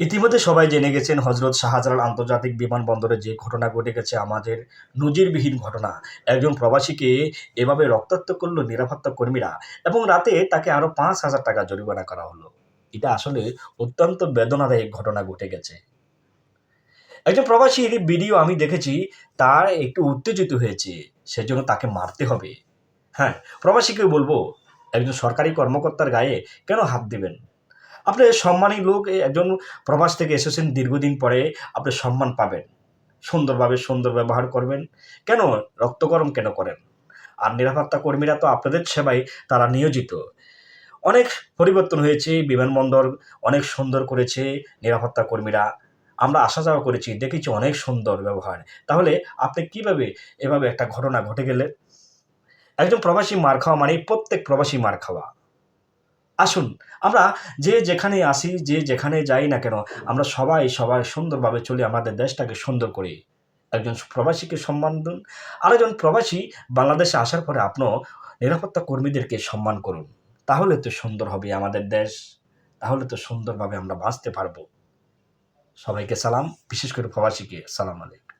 ইতিমধ্যে সবাই জেনে গেছেন হজরত শাহজালাল আন্তর্জাতিক বিমানবন্দরে যে ঘটনা ঘটে গেছে, আমাদের নজিরবিহীন ঘটনা। একজন প্রবাসীকে এভাবে রক্তাক্ত করল নিরাপত্তা কর্মীরা এবং রাতে তাকে আরও পাঁচ হাজার টাকা জরিমানা করা হলো। এটা আসলে অত্যন্ত বেদনাদায়ক ঘটনা ঘটে গেছে। একজন প্রবাসীর ভিডিও আমি দেখেছি, তার একটু উত্তেজিত হয়েছে, সেজন্য তাকে মারতে হবে। হ্যাঁ প্রবাসীকে বলব, একজন সরকারি কর্মকর্তার গায়ে কেন হাত দিবেন? আপনি সম্মানী লোক একজন প্রবাস থেকে এসেছেন দীর্ঘদিন পরে, আপনি সম্মান পাবেন। সুন্দরভাবে সুন্দর ব্যবহার করবেন। কেন? রক্ত গরম কেন করেন? আর নিরাপত্তা কর্মীরা তো আপনাদের সেবায় তারা নিয়োজিত। অনেক পরিবর্তন হয়েছে, বিমানবন্দর অনেক সুন্দর করেছে নিরাপত্তা কর্মীরা। আমরা আসা যাওয়া করেছি, দেখেছি অনেক সুন্দর ব্যবহার। তাহলে আপনি কীভাবে এভাবে একটা ঘটনা ঘটে গেলে? একজন প্রবাসী মার খাওয়া মানে প্রত্যেক প্রবাসী মার খাওয়া। আসুন, আমরা যে যেখানে আসি, যে যেখানে যাই না কেন, আমরা সবাই সবাই সুন্দরভাবে চলে, আমাদের দেশটাকে সুন্দর করি। একজন প্রবাসীকে সম্মান দিন, আরেকজন প্রবাসী বাংলাদেশে আসার পরে আপনিও নিরাপত্তা কর্মীদেরকে সম্মান করুন। তাহলে তো সুন্দর হবে আমাদের দেশ, তাহলে তো সুন্দরভাবে আমরা বাঁচতে পারব। সবাইকে সালাম, বিশেষ করে প্রবাসীকে, সালাম আলাইকুম।